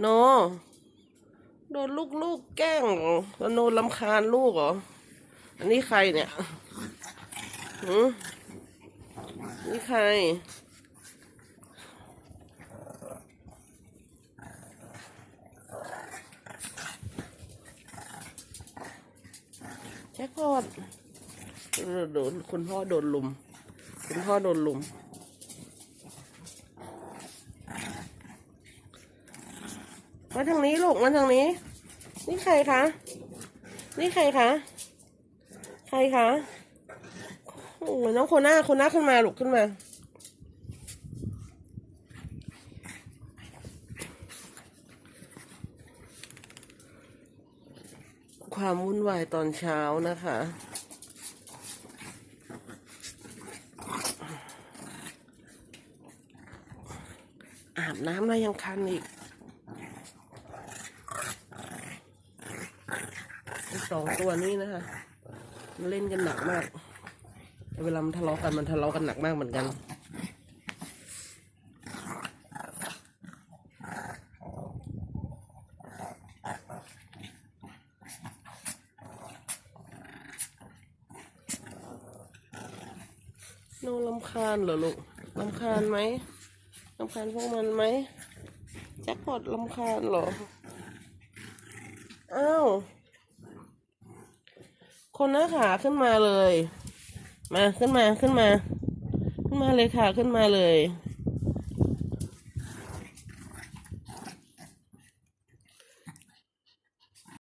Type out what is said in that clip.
โน โดนลูกลูกแกล้งเหรอแล้วโนลำคาญลูกเหรอ อันนี้ใครเนี่ยหืมนี่ใคร แจ็คพอตเอโดนคุณพ่อโดนลุม คุณพ่อโดนลุม มาทางนี้ลูกมาทางนี้ นี่ใครคะ นี่ใครคะ ใครคะ โอ้ยน้องโคน่าโคน่าขึ้นมาลูกขึ้นมา ความวุ่นวายตอนเช้านะคะอาบน้ำแล้วยังคันอีกไอ้ สองตัวนี้นะคะมันเล่นกันหนักมาก เวลามันทะเลาะกันมันทะเลาะกันหนักมากเหมือนกัน โนลำคาญเหรอลูกลำคาญไหมลำคาญพวกมันไหมแจ็คพอตลำคาญเหรอ อ้าว คนหน้าขาขึ้นมาเลย มาขึ้นมาขึ้นมา ขึ้นมาเลยค่ะขึ้นมาเลย